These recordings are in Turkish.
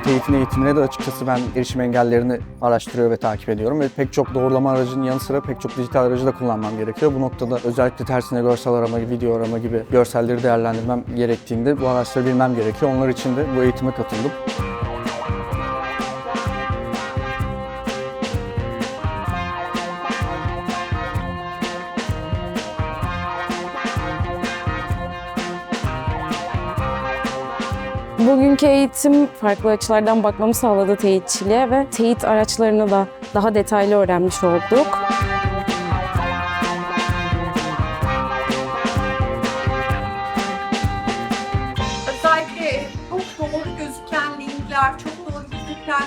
teyitine eğitimine de açıkçası ben erişim engellerini araştırıyor ve takip ediyorum ve pek çok doğrulama aracının yanı sıra pek çok dijital aracı da kullanmam gerekiyor. Bu noktada özellikle tersine görsel arama, video arama gibi görselleri değerlendirmem gerektiğinde bu araçları bilmem gerekiyor. Onlar için de bu eğitime katıldım. Bugünkü eğitim farklı açılardan bakmamı sağladı teyitçiliğe ve teyit araçlarını da daha detaylı öğrenmiş olduk. Özellikle çok doğru linkler, çok doğru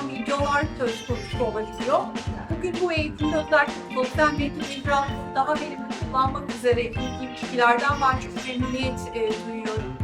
videolar söz konusu olabiliyor. Bugün bu eğitimde özellikle sosyal medya mecrasını daha verimli kullanmak üzere ilgili bilgilerden ben çok memnuniyet e, duyuyorum.